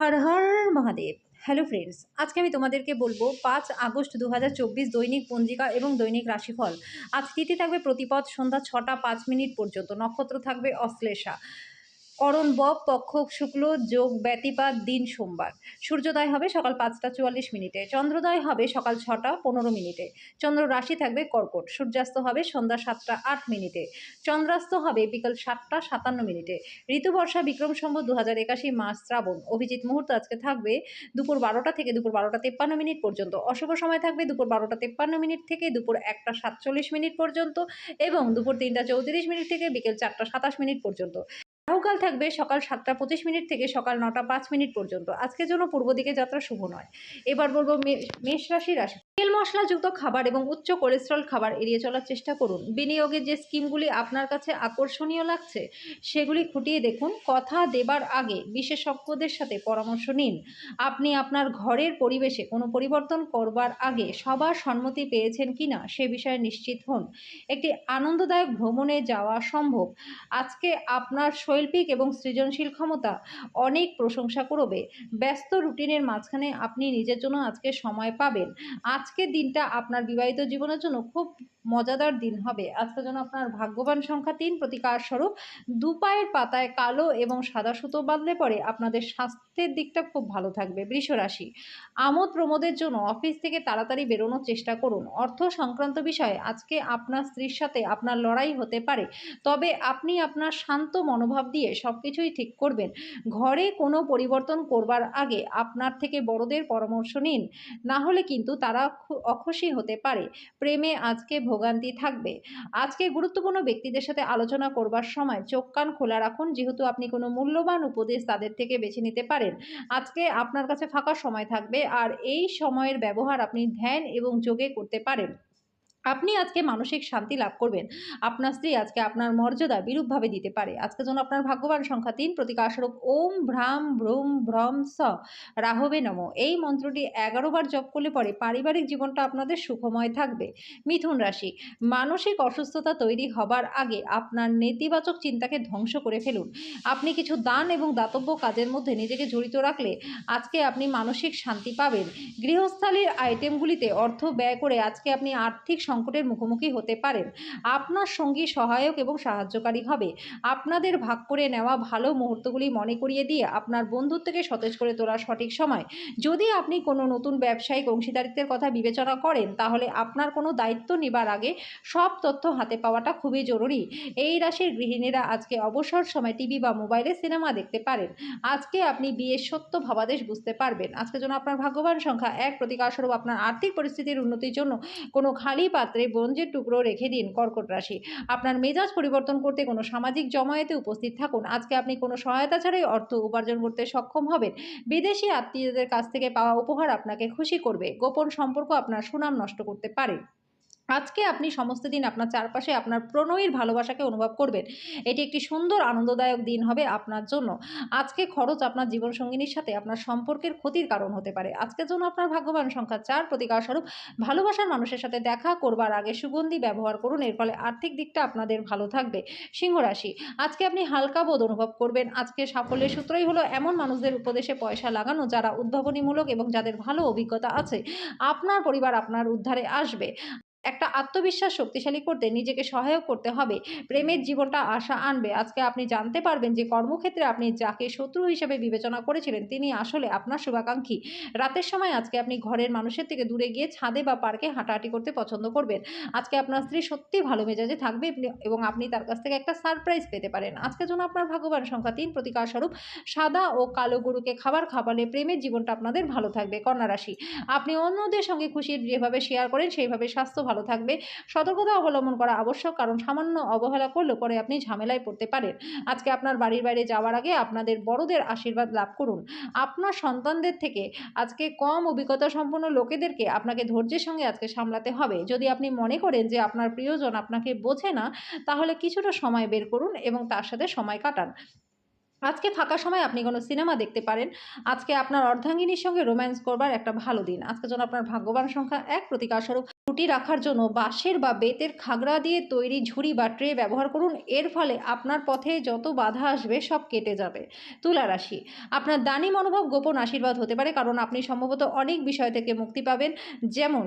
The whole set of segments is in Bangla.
হর হর মহাদেব। হ্যালো ফ্রেন্ডস আজকে আমি তোমাদেরকে বলব পাঁচ আগস্ট দু হাজার চব্বিশ দৈনিক পঞ্জিকা এবং দৈনিক রাশিফল। আজ তিথি থাকবে প্রতিপদ সন্ধ্যা ছটা পাঁচ মিনিট পর্যন্ত। নক্ষত্র থাকবে অশ্লেষা। করণ বব, পক্ষ, শুক্ল, যোগ, ব্যতিপাত, দিন, সোমবার। সূর্যোদয় হবে সকাল পাঁচটা চুয়াল্লিশ মিনিটে, চন্দ্রোদয় হবে সকাল ছটা পনেরো মিনিটে। চন্দ্র রাশি থাকবে কর্কট, সূর্যাস্ত হবে সন্ধ্যা সাতটা আট মিনিটে। চন্দ্রাস্ত হবে বিকাল সাতটা সাতান্ন মিনিটে। ঋতুবর্ষা বিক্রম সম্ভব দু হাজার একাশি মাস শ্রাবণ। অভিজিৎ মুহূর্ত আজকে থাকবে দুপুর বারোটা থেকে দুপুর বারোটা তেপ্পান্ন মিনিট পর্যন্ত। অশুভ সময় থাকবে দুপুর বারোটা তেপ্পান্ন মিনিট থেকে দুপুর একটা সাতচল্লিশ মিনিট পর্যন্ত এবং দুপুর তিনটা চৌত্রিশ মিনিট থেকে বিকেল চারটা সাতাশ মিনিট পর্যন্ত। রাহুকাল থাকবে সকাল সাতটা পঁচিশ মিনিট থেকে সকাল নটা পাঁচ মিনিট পর্যন্ত। আজকের জন্য পূর্ব দিকে যাত্রা শুভ নয়। এবার বলব মেষ রাশি রাশি তেল মশলাযুক্ত খাবার এবং উচ্চ কোলেস্ট্রল খাবার এড়িয়ে চলার চেষ্টা করুন। বিনিয়োগের যে স্কিমগুলি আপনার কাছে আকর্ষণীয় লাগছে, সেগুলি খুঁটিয়ে দেখুন। কথা দেবার আগে বিশেষজ্ঞদের সাথে পরামর্শ নিন। আপনি আপনার ঘরের পরিবেশে কোনো পরিবর্তন করবার আগে সবার সম্মতি পেয়েছেন কি না সে বিষয়ে নিশ্চিত হন। একটি আনন্দদায়ক ভ্রমণে যাওয়া সম্ভব। আজকে আপনার শৈল্পিক এবং সৃজনশীল ক্ষমতা অনেক প্রশংসা করবে। ব্যস্ত রুটিনের মাঝখানে আপনি নিজের জন্য আজকে সময় পাবেন। আজকের দিনটা আপনার বিবাহিত জীবনের জন্য খুব মজাদার দিন হবে। আজকের জন্য আপনার ভাগ্যবান সংখ্যা তিন, প্রতিকার স্বরূপ দুপায়ের পাতায় কালো এবং সাদা সুতো বাঁধলে পরে আপনাদের স্বাস্থ্যের দিকটা খুব ভালো থাকবে। বৃষ রাশি, আমোদ প্রমোদের জন্য অফিস থেকে তাড়াতাড়ি বেরোনোর চেষ্টা করুন। অর্থ সংক্রান্ত বিষয়ে আজকে আপনার স্ত্রীর সাথে আপনার লড়াই হতে পারে। তবে আপনি আপনার শান্ত মনোভাব দিয়ে সব কিছুই ঠিক করবেন। ঘরে কোনো পরিবর্তন করবার আগে আপনার থেকে বড়দের পরামর্শ নিন। না হলে কিন্তু তারা অখুশি হতে পারে। প্রেমে আজকে ভোগান্তি থাকবে। আজকে গুরুত্বপূর্ণ ব্যক্তিদের সাথে আলোচনা করবার সময় চোখ কান খোলা রাখুন, যেহেতু আপনি কোনো মূল্যবান উপদেশ তাদের থেকে বেছে নিতে পারেন। আজকে আপনার কাছে ফাঁকা সময় থাকবে, আর এই সময়ের ব্যবহার আপনি ধ্যান এবং যোগে করতে পারেন। আপনি আজকে মানসিক শান্তি লাভ করবেন। আপনার স্ত্রী আজকে আপনার মর্যাদা বিরূপভাবে দিতে পারে। আজকে যেন আপনার ভাগ্যবান সংখ্যা তিন প্রতিকারস্বরূপ ওম ভ্রাম ভ্রুম ভ্রম স রাহবে নম। এই মন্ত্রটি এগারো বার জপ করলে পরে পারিবারিক জীবনটা আপনাদের সুখময় থাকবে। মিথুন রাশি, মানসিক অসুস্থতা তৈরি হবার আগে আপনার নেতিবাচক চিন্তাকে ধ্বংস করে ফেলুন। আপনি কিছু দান এবং দাতব্য কাজের মধ্যে নিজেকে জড়িত রাখলে আজকে আপনি মানসিক শান্তি পাবেন। গৃহস্থালির আইটেমগুলিতে অর্থ ব্যয় করে আজকে আপনি আর্থিক সংকটের মুখোমুখি হতে পারেন। আপনার সঙ্গী সহায়ক এবং সাহায্যকারী হবে। আপনাদের ভাগ করে নেওয়া ভালো মুহূর্তগুলি মনে করিয়ে দিয়ে আপনার বন্ধুত্বকে সতেজ করে তোলার সঠিক সময়। যদি আপনি কোনো নতুন ব্যবসায়িক অংশীদারিত্বের কথা বিবেচনা করেন, তাহলে আপনার কোনো দায়িত্ব নেবার আগে সব তথ্য হাতে পাওয়াটা খুবই জরুরি। এই রাশির গৃহিণীরা আজকে অবসর সময় টিভি বা মোবাইলে সিনেমা দেখতে পারেন। আজকে আপনি বিয়ের সত্য ভাবাদেশ বুঝতে পারবেন। আজকে জন্য আপনার ভাগ্যবান সংখ্যা এক। প্রতিকারস্বরূপ আপনার আর্থিক পরিস্থিতির উন্নতির জন্য কোনো খালি পাত্রে ব্রঞ্জের টুকরো রেখে দিন কর্কট রাশি। আপনার মেজাজ পরিবর্তন করতে কোনো সামাজিক জমায়েতে উপস্থিত থাকুন। আজকে আপনি কোনো সহায়তা ছাড়াই অর্থ উপার্জন করতে সক্ষম হবেন। বিদেশি আত্মীয়দের কাছ থেকে পাওয়া উপহার আপনাকে খুশি করবে। গোপন সম্পর্ক আপনার সুনাম নষ্ট করতে পারে। আজকে আপনি সমস্ত দিন আপনার চারপাশে আপনার প্রণয়ীর ভালোবাসাকে অনুভব করবেন। এটি একটি সুন্দর, আনন্দদায়ক দিন হবে আপনার জন্য। আজকে খরচ আপনার জীবনসঙ্গিনীর সাথে আপনার সম্পর্কের ক্ষতির কারণ হতে পারে। আজকের জন্য আপনার ভাগ্যবান সংখ্যা চার। প্রতিকার স্বরূপ ভালোবাসার মানুষের সাথে দেখা করবার আগে সুগন্ধি ব্যবহার করুন। এর ফলে আর্থিক দিকটা আপনাদের ভালো থাকবে। সিংহ রাশি, আজকে আপনি হালকা বোধ অনুভব করবেন। আজকে সাফল্যের সূত্রই হলো এমন মানুষদের উপদেশে পয়সা লাগানো, যারা উদ্ভাবনীমূলক এবং যাদের ভালো অভিজ্ঞতা আছে। আপনার পরিবার আপনার উদ্ধারে আসবে। একটা আত্মবিশ্বাস শক্তিশালী করতে, নিজেকে সহায়ক করতে হবে। প্রেমের জীবনটা আশা আনবে। আজকে আপনি জানতে পারবেন যে কর্মক্ষেত্রে আপনি যাকে শত্রু হিসেবে বিবেচনা করেছিলেন, তিনি আসলে আপনার শুভাকাঙ্ক্ষী। রাতের সময় আজকে আপনি ঘরের মানুষের থেকে দূরে গিয়ে ছাদে বা পার্কে হাঁটাহাঁটি করতে পছন্দ করবেন। আজকে আপনার স্ত্রী সত্যি ভালো মেজাজে থাকবে এবং আপনি তার কাছ থেকে একটা সারপ্রাইজ পেতে পারেন। আজকের জন্য আপনার ভাগ্যবান সংখ্যা তিন প্রতিকার স্বরূপ, সাদা ও কালো গরুকে খাবার খাওয়ালে প্রেমের জীবনটা আপনাদের ভালো থাকবে। কন্যা রাশি, আপনি অন্যদের সঙ্গে খুশি যেভাবে শেয়ার করেন, সেইভাবে স্বাস্থ্য ভালো থাকবে। সতর্কতা অবলম্বন করা আবশ্যক কারণ সামান্য অবহেলা করলে পরে আপনি ঝামেলায় পড়তে পারেন। আজকে আপনার বাড়ির বাইরে যাওয়ার আগে আপনাদের বড়দের আশীর্বাদ লাভ করুন। আপনার সন্তানদের থেকে আজকে কম অভিজ্ঞতা সম্পন্ন লোকেদেরকে আপনাকে ধৈর্যের সঙ্গে আজকে সামলাতে হবে। যদি আপনি মনে করেন যে আপনার প্রিয়জন আপনাকে বোঝে না, তাহলে কিছুটা সময় বের করুন এবং তার সাথে সময় কাটান। আজকে ফাঁকা সময় আপনি কোনো সিনেমা দেখতে পারেন। আজকে আপনার অর্ধাঙ্গিনীর সঙ্গে রোম্যান্স করবার একটা ভালো দিন। আজকে যেন আপনার ভাগ্যবান সংখ্যা এক প্রতিকারস্বরূপ রুটি রাখার জন্য বাঁশের বা বেতের খাগড়া দিয়ে তৈরি ঝুড়ি বা ট্রে ব্যবহার করুন। এর ফলে আপনার পথে যত বাধা আসবে সব কেটে যাবে। তুলা রাশি। আপনার দানি মনোভাব গোপন আশীর্বাদ হতে পারে, কারণ আপনি সম্ভবত অনেক বিষয় থেকে মুক্তি পাবেন, যেমন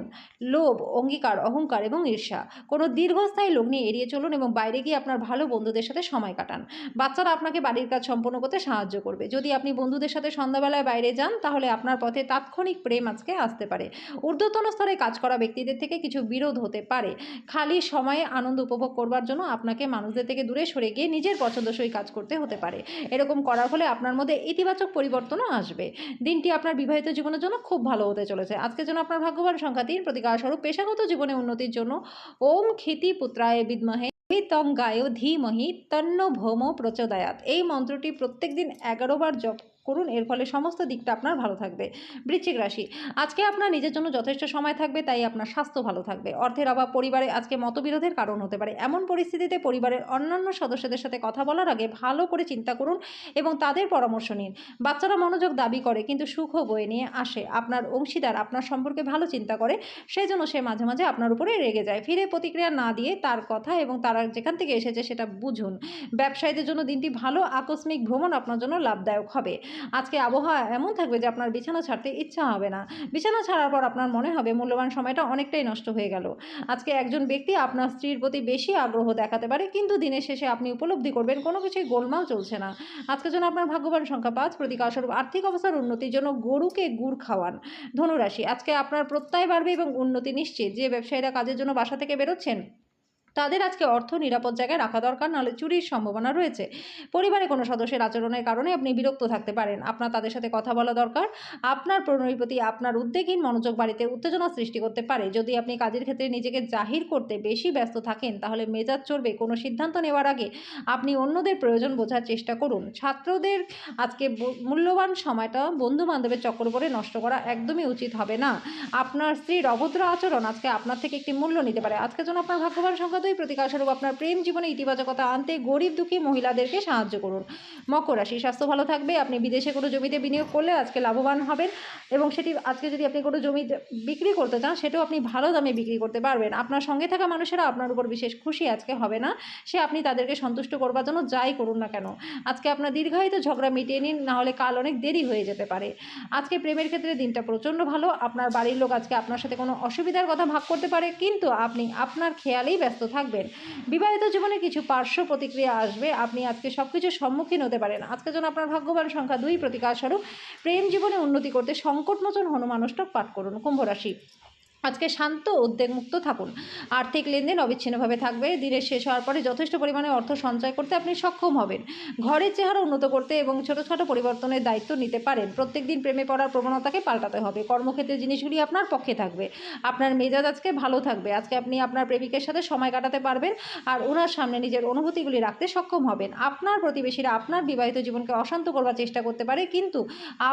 লোভ, অঙ্গীকার, অহংকার এবং ঈর্ষা। কোনো দীর্ঘস্থায়ী লগ্নি এড়িয়ে চলুন এবং বাইরে গিয়ে আপনার ভালো বন্ধুদের সাথে সময় কাটান। বাচ্চারা আপনাকে বাড়ির কাজ সম্পন্ন করতে সাহায্য করবে। যদি আপনি বন্ধুদের সাথে সন্ধ্যাবেলায় বাইরে যান, তাহলে আপনার পথে তাৎক্ষণিক প্রেম আজকে আসতে পারে। ঊর্ধ্বতন স্তরে কাজ করা ব্যক্তিদের থেকে কিছু বিরোধ হতে পারে। খালি সময়ে আনন্দ উপভোগ করবার জন্য আপনাকে মানুষদের থেকে দূরে সরে গিয়ে নিজের পছন্দসই কাজ করতে হতে পারে। এরকম করার ফলে আপনার মধ্যে ইতিবাচক পরিবর্তনও আসবে। দিনটি আপনার বিবাহিত জীবনের জন্য খুব ভালো হতে চলেছে। আজকের জন্য আপনার ভাগ্যবান সংখ্যা তিন প্রতিকারস্বরূপ পেশাগত জীবনে উন্নতির জন্য ওম ক্ষিতি পুত্রায় বিদ্মহে তঙ্গায় ধীমহি তন্ন ভৌম প্রচোদয়াত। এই মন্ত্রটি প্রত্যেক দিন এগারো বার জপ করুন, এর ফলে সমস্ত দিকটা আপনার ভালো থাকবে। বৃশ্চিক রাশি, আজকে আপনার নিজের জন্য যথেষ্ট সময় থাকবে, তাই আপনার স্বাস্থ্য ভালো থাকবে। অর্থের অভাব, পরিবারে আজকে মতবিরোধের কারণ হতে পারে। এমন পরিস্থিতিতে পরিবারের অন্যান্য সদস্যদের সাথে কথা বলার আগে ভালো করে চিন্তা করুন এবং তাদের পরামর্শ নিন। বাচ্চারা মনোযোগ দাবি করে, কিন্তু সুখও বয়ে নিয়ে আসে। আপনার অংশীদার আপনার সম্পর্কে ভালো চিন্তা করে সেই জন্য সে মাঝে মাঝে আপনার উপরে রেগে যায়। ফিরে প্রতিক্রিয়া না দিয়ে তার কথা এবং তারা যেখান থেকে এসেছে সেটা বুঝুন। ব্যবসায়ীদের জন্য দিনটি ভালো, আকস্মিক ভ্রমণ আপনার জন্য লাভদায়ক হবে। আজকে আবহাওয়া এমন থাকবে যে আপনার বিছানা ছাড়তে ইচ্ছা হবে না। বিছানা ছাড়ার পর আপনার মনে হবে মূল্যবান সময়টা অনেকটাই নষ্ট হয়ে গেল। আজকে একজন ব্যক্তি আপনার স্ত্রীর প্রতি বেশি আগ্রহ দেখাতে পারে, কিন্তু দিনের শেষে আপনি উপলব্ধি করবেন কোনো কিছুই গোলমাল চলছে না। আজকের জন্য আপনার ভাগ্যবান সংখ্যা পাঁচ প্রতিকারস্বরূপ আর্থিক অবস্থার উন্নতির জন্য গরুকে গুড় খাওয়ান। ধনুরাশি, আজকে আপনার প্রত্যয় বাড়বে এবং উন্নতি নিশ্চিত। যে ব্যবসায়ীরা কাজের জন্য বাসা থেকে বেরোচ্ছেন তাদের আজকে অর্থ নিরাপদ জায়গায় রাখা দরকার, নাহলে চুরির সম্ভাবনা রয়েছে। পরিবারে কোনো সদস্যের আচরণের কারণে আপনি বিরক্ত থাকতে পারেন। আপনার তাদের সাথে কথা বলা দরকার, আপনার প্রণয়ের প্রতি আপনার উদ্বেগহীন মনোযোগ বাড়িতে উত্তেজনা সৃষ্টি করতে পারে। যদি আপনি কাজের ক্ষেত্রে নিজেকে জাহির করতে বেশি ব্যস্ত থাকেন, তাহলে মেজাজ চড়বে। কোনো সিদ্ধান্ত নেওয়ার আগে আপনি অন্যদের প্রয়োজন বোঝার চেষ্টা করুন। ছাত্রদের আজকে মূল্যবান সময়টা বন্ধু বান্ধবের চক্কর করে নষ্ট করা একদমই উচিত হবে না। আপনার স্ত্রীর অভদ্র আচরণ আজকে আপনার থেকে একটি মূল্য নিতে পারে। আজকের জন্য আপনার ভাগ্যবান সংখ্যা দুই প্রতিকারস্বরূপ আপনার প্রেম জীবনে ইতিবাচকতা আনতে গরিব দুঃখী মহিলাদেরকে সাহায্য করুন। মকর রাশি, স্বাস্থ্য ভালো থাকবে। আপনি বিদেশে কোনো জমিতে বিনিয়োগ করলে আজকে লাভবান হবেন এবং সেটি আজকে যদি আপনি কোনো জমি বিক্রি করতে চান, সেটাও আপনি ভালো দামে বিক্রি করতে পারবেন। আপনার সঙ্গে থাকা মানুষেরা আপনার উপর বিশেষ খুশি আজকে হবে না। সে আপনি তাদেরকে সন্তুষ্ট করবার জন্য যাই করুন না কেন। আজকে আপনার দীর্ঘায়িত ঝগড়া মিটিয়ে নিন নাহলে কাল অনেক দেরি হয়ে যেতে পারে। আজকে প্রেমের ক্ষেত্রে দিনটা প্রচণ্ড ভালো। আপনার বাড়ির লোক আজকে আপনার সাথে কোনো অসুবিধার কথা ভাগ করতে পারে, কিন্তু আপনি আপনার খেয়ালেই ব্যস্ত থাকবেন। বিবাহিত জীবনে কিছু পার্শ্ব প্রতিক্রিয়া আসবে। আপনি আজকে সব কিছুর সম্মুখীন হতে পারেন। আজকে যেন আপনার ভাগ্যবান সংখ্যা দুই প্রতিকার স্বরূপ প্রেম জীবনে উন্নতি করতে সংকটমোচন হনুমানুষ্টক পাঠ করুন। কুম্ভ রাশি। আজকে শান্ত উদ্বেগমুক্ত থাকুন। আর্থিক লেনদেন অবিচ্ছিন্নভাবে থাকবে। দিনের শেষ হওয়ার পরে যথেষ্ট পরিমাণে অর্থ সঞ্চয় করতে আপনি সক্ষম হবেন। ঘরের চেহারা উন্নত করতে এবং ছোটোখাটো পরিবর্তনের দায়িত্ব নিতে পারেন। প্রত্যেক দিন প্রেমে পড়ার প্রবণতাকে পাল্টাতে হবে। কর্মক্ষেত্রে জিনিসগুলি আপনার পক্ষে থাকবে। আপনার মেজাজ আজকে ভালো থাকবে। আজকে আপনি আপনার প্রেমিকের সাথে সময় কাটাতে পারবেন আর ওনার সামনে নিজের অনুভূতিগুলি রাখতে সক্ষম হবেন। আপনার প্রতিবেশীরা আপনার বিবাহিত জীবনকে অশান্ত করবার চেষ্টা করতে পারে, কিন্তু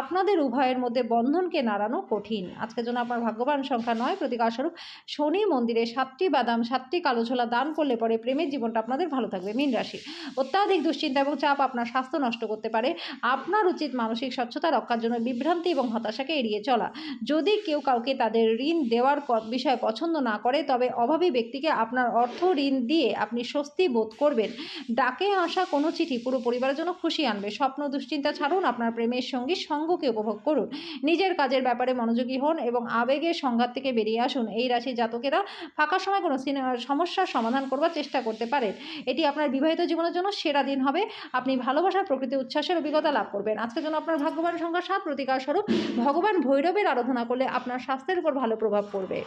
আপনাদের উভয়ের মধ্যে বন্ধনকে নাড়ানো কঠিন। আজকের জন্য আপনার ভাগ্যবান সংখ্যা নয় প্রতিকারস্বরূপ শনি মন্দিরে সাতটি বাদাম, সাতটি কালো ছোলা দান করলে পরে প্রেমের জীবনটা আপনাদের ভালো থাকবে। মীন রাশি, অত্যাধিক দুশ্চিন্তা এবং চাপ আপনার স্বাস্থ্য নষ্ট করতে পারে। আপনার উচিত মানসিক স্বচ্ছতা রক্ষার জন্য বিভ্রান্তি এবং হতাশাকে এড়িয়ে চলা। যদি কেউ কাউকে তাদের ঋণ দেওয়ার বিষয়ে পছন্দ না করে, তবে অভাবী ব্যক্তিকে আপনার অর্থ ঋণ দিয়ে আপনি স্বস্তি বোধ করবেন। ডাকে আসা কোনো চিঠি পুরো পরিবারের জন্য খুশি আনবে। স্বপ্ন দুশ্চিন্তা ছাড়ুন, আপনার প্রেমের সঙ্গী সঙ্গকে উপভোগ করুন। নিজের কাজের ব্যাপারে মনোযোগী হন এবং আবেগের সংঘাত থেকে বেরিয়ে আসুন। এই রাশির জাতকেরা ফাঁকা সময় কোনো সমস্যার সমাধান করবার চেষ্টা করতে পারে এটি আপনার বিবাহিত জীবনের জন্য সেরা দিন হবে। আপনি ভালোবাসার প্রকৃতি উচ্ছ্বাসের অভিজ্ঞতা লাভ করবেন। আজকের জন্য আপনার ভাগ্যবান সংখ্যা সাত প্রতিকার স্বরূপ ভগবান ভৈরবের আরাধনা করলে আপনার স্বাস্থ্যের উপর ভালো প্রভাব পড়বে।